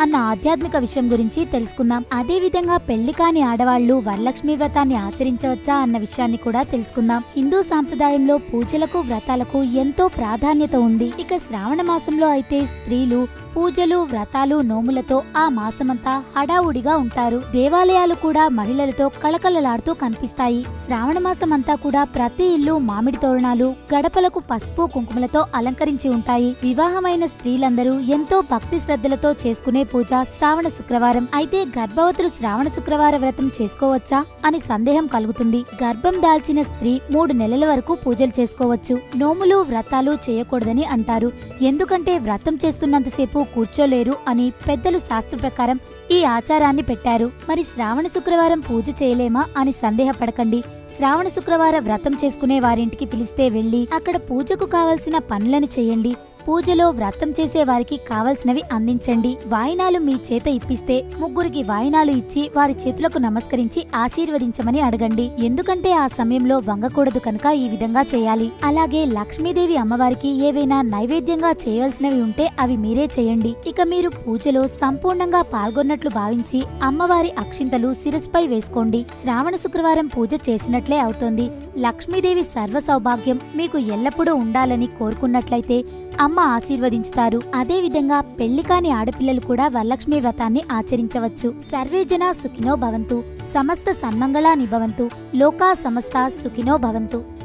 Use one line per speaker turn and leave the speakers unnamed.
అన్న ఆధ్యాత్మిక విషయం గురించి తెలుసుకుందాం. అదే విధంగా పెళ్ళి కాని ఆడవాళ్ళు వరలక్ష్మి వ్రతాన్ని ఆచరించవచ్చా అన్న విషయాన్ని కూడా తెలుసుకుందాం. హిందూ సాంప్రదాయంలో పూజలకు వ్రతాలకు ఎంతో ప్రాధాన్యత ఉంది. ఇక శ్రావణ మాసంలో అయితే స్త్రీలు పూజలు వ్రతాలు నోములతో ఆ మాసమంతా హడావుడిగా ఉంటారు. దేవాలయాలు కూడా మహిళలతో కళకళలాడుతూ కనిపిస్తాయి. శ్రావణ మాసం అంతా కూడా ప్రతి ఇల్లు మామిడి తోరణాలు గడపలకు పసుపు కుంకుమలతో అలంకరించి ఉంటాయి. వివాహమైన స్త్రీలందరూ ఎంతో భక్తి శ్రద్ధలతో చేసుకునే పూజ శ్రావణ శుక్రవారం అయితే గర్భవతులు శ్రావణ శుక్రవార వ్రతం చేసుకోవచ్చా అని సందేహం కలుగుతుంది. గర్భం దాల్చిన స్త్రీ మూడు నెలల వరకు పూజలు చేసుకోవచ్చు. నోములు వ్రతాలు చేయకూడదని అంటారు. ఎందుకంటే వ్రతం చేస్తున్నంతసేపు కూర్చోలేరు అని పెద్దలు శాస్త్ర ప్రకారం ఈ ఆచారాన్ని పెట్టారు. మరి శ్రావణ శుక్రవారం పూజ చేయలేమా అని సందేహపడకండి. శ్రావణ శుక్రవార వ్రతం చేసుకునే వారింటికి పిలిస్తే వెళ్ళి అక్కడ పూజకు కావలసిన పనులను చేయండి. పూజలో వ్రతం చేసే వారికి కావలసినవి అందించండి. వాయినాలు మీ చేత ఇప్పిస్తే ముగ్గురికి వాయినాలు ఇచ్చి వారి చేతులకు నమస్కరించి ఆశీర్వదించమని అడగండి. ఎందుకంటే ఆ సమయంలో వంగకూడదు కనుక ఈ విధంగా చేయాలి. అలాగే లక్ష్మీదేవి అమ్మవారికి ఏవైనా నైవేద్యంగా చేయవలసినవి ఉంటే అవి మీరే చేయండి. ఇక మీరు పూజలో సంపూర్ణంగా పాల్గొన్నట్లు భావించి అమ్మవారి అక్షింతలు శిరస్పై వేసుకోండి. శ్రావణ శుక్రవారం పూజ చేసినట్లే అవుతోంది. లక్ష్మీదేవి సర్వ సౌభాగ్యం మీకు ఎల్లప్పుడూ ఉండాలని కోరుకున్నట్లయితే అమ్మ ఆశీర్వదించుతారు. అదే విధంగా పెళ్ళి కాని ఆడపిల్లలు కూడా వరలక్ష్మి వ్రతాన్ని ఆచరించవచ్చు. సర్వేజన సుఖినో భవంతు. సమస్త సన్మంగళాని భవంతు లోకా సమస్త సుఖినో భవంతు.